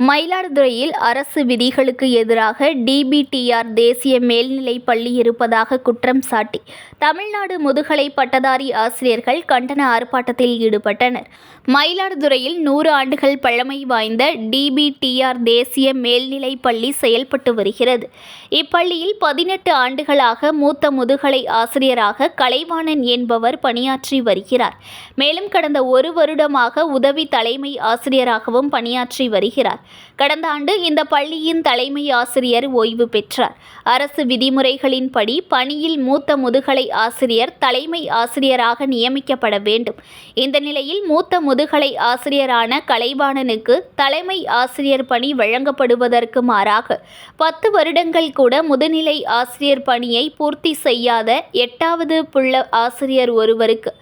மயிலாடுதுறையில் அரசு விதிகளுக்கு எதிராக டிபிடிஆர் தேசிய மேல்நிலைப் பள்ளி இருப்பதாக குற்றம் சாட்டி தமிழ்நாடு முதுகலை பட்டதாரி ஆசிரியர்கள் கண்டன ஆர்ப்பாட்டத்தில் ஈடுபட்டனர். மயிலாடுதுறையில் நூறு ஆண்டுகள் பழமை வாய்ந்த டிபிடிஆர் தேசிய மேல்நிலைப் பள்ளி செயல்பட்டு வருகிறது. இப்பள்ளியில் பதினெட்டு ஆண்டுகளாக மூத்த முதுகலை ஆசிரியராக கலைவாணன் என்பவர் பணியாற்றி வருகிறார். மேலும் கடந்த ஒரு வருடமாக உதவி தலைமை ஆசிரியராகவும் பணியாற்றி வருகிறார். கடந்த ஆண்டு இந்த பள்ளியின் தலைமை ஆசிரியர் ஓய்வு பெற்றார். அரசு விதிமுறைகளின்படி பணியில் மூத்த முதுகலை ஆசிரியர் தலைமை ஆசிரியராக நியமிக்கப்பட வேண்டும். இந்த நிலையில் மூத்த முதுகலை ஆசிரியரான கலைவாணனுக்கு தலைமை ஆசிரியர் பணி வழங்கப்படுவதற்கு மாறாக பத்து வருடங்கள் கூட முதுநிலை ஆசிரியர் பணியை பூர்த்தி செய்யாத எட்டாவது புள்ள ஆசிரியர் ஒருவருக்கு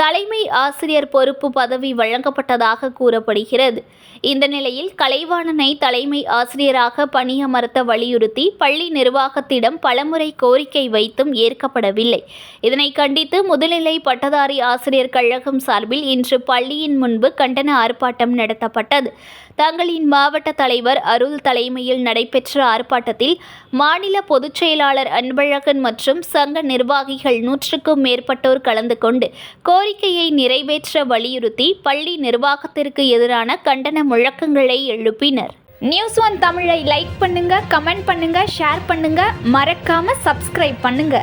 தலைமை ஆசிரியர் பொறுப்பு பதவி வழங்கப்பட்டதாக கூறப்படுகிறது. இந்த நிலையில் கலைவாணனை தலைமை ஆசிரியராக பணியமர்த்த வலியுறுத்தி பள்ளி நிர்வாகத்திடம் பலமுறை கோரிக்கை வைத்தும் ஏற்கப்படவில்லை. இதனை கண்டித்து முதுநிலை பட்டதாரி ஆசிரியர் கழகம் சார்பில் இன்று பள்ளியின் முன்பு கண்டன ஆர்ப்பாட்டம் நடத்தப்பட்டது. தங்களின் மாவட்ட தலைவர் அருள் தலைமையில் நடைபெற்ற ஆர்ப்பாட்டத்தில் மாநில பொதுச் செயலாளர் அன்பழகன் மற்றும் சங்க நிர்வாகிகள் நூற்றுக்கும் மேற்பட்டோர் கலந்து கொண்டு கோரிக்கையை நிறைவேற்ற வலியுறுத்தி பள்ளி நிர்வாகத்திற்கு எதிரான கண்டன முழக்கங்களை எழுப்பினர். நியூஸ் ஒன் தமிழை லைக் பண்ணுங்க கமெண்ட் பண்ணுங்க ஷேர் பண்ணுங்க. மறக்காம சப்ஸ்கிரைப் பண்ணுங்க.